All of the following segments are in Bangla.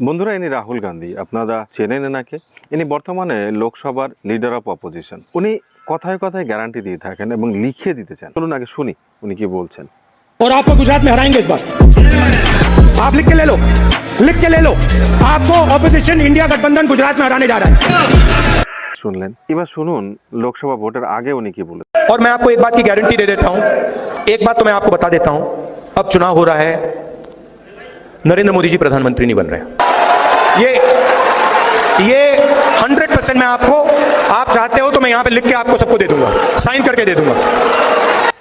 বন্ধুরা ইনি রাহুল গান্ধী আপনারা চেনেন এনাকে ইনি বর্তমানে লোকসভার লিডার অফ অপোজিশন উনি কথায় কথায় গ্যারান্টি দিয়ে থাকেন এবং লিখে দিতে চান চলুন আগে শুনি উনি কি বলছেন और आपको गुजरात में हराएंगे इस बार आप लिख के ले लो लिख के ले लो आपको ऑपोजिशन इंडिया गठबंधन गुजरात में हराने जा रहा है শুনলেন এবার শুনুন লোকসভা ভোটের আগে উনি কি বলেছেন और मैं आपको एक बात की गारंटी दे देता हूं एक बात तो मैं आपको बता देता हूं अब चुनाव हो रहा है नरेंद्र मोदी जी प्रधानमंत्री नहीं बन रहे ये ये हंड्रेड परसेंट मैं आपको आप चाहते हो तो मैं यहां पे लिख के आपको सबको दे दूंगा साइन करके दे दूंगा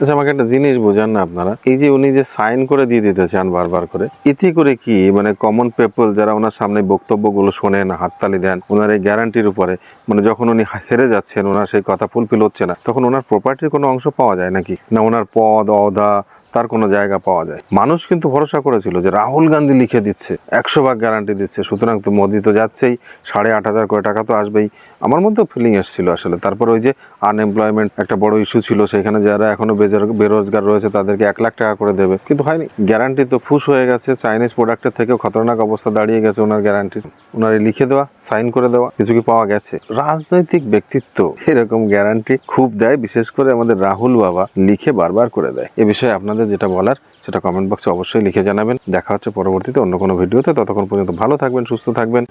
আচ্ছা আমাকে একটা জিনিস বোঝান না আপনারা এই যে উনি যে সাইন করে দিয়ে দিতে চান বারবার করে ইতি করে কি মানে কমন পিপল যারা ওনার সামনে বক্তব্যগুলো শোনেন হাততালি দেন ওনার এই গ্যারান্টির উপরে মানে যখন উনি হেরে যাচ্ছেন ওনার সেই কথা ফুলফিল হচ্ছে না তখন ওনার প্রপার্টির কোনো অংশ পাওয়া যায় নাকি না ওনার পদ অদা তার কোনো জায়গা পাওয়া যায়। মানুষ কিন্তু ভরসা করেছিল যে রাহুল গান্ধী লিখে দিচ্ছে, একশো ভাগ গ্যারান্টি দিচ্ছে, সুতরাং তো মোদি তো যাচ্ছেই, সাড়ে আট হাজার কোটি টাকা তো আসবেই। আমার মধ্যেও ফিলিং এসেছিল আসলে। তারপর ওই যে আনএমপ্লয়মেন্ট একটা বড় ইস্যু ছিল, সেখানে যারা এখনও বেরোজগার রয়েছে, তাদেরকে এক লাখ টাকা করে দেবে। কিন্তু হয়নি গ্যারান্টি তো ফুস হয়ে গেছে চাইনিজ প্রোডাক্টের থেকেও খতরনাক অবস্থা দাঁড়িয়ে গেছে ওনার গ্যারান্টি ওনারে লিখে দেওয়া সাইন করে দেওয়া, কিছু কি পাওয়া গেছে? রাজনৈতিক ব্যক্তিত্ব এরকম গ্যারান্টি খুব দেয়, বিশেষ করে আমাদের রাহুল বাবা লিখে বারবার করে দেয়। এ বিষয়ে আপনাদের যেটা বলার সেটা কমেন্ট বক্সে অবশ্যই লিখে জানাবেন। দেখা হচ্ছে পরবর্তীতে অন্য কোনো ভিডিওতে। ততক্ষণ পর্যন্ত ভালো থাকবেন, সুস্থ থাকবেন।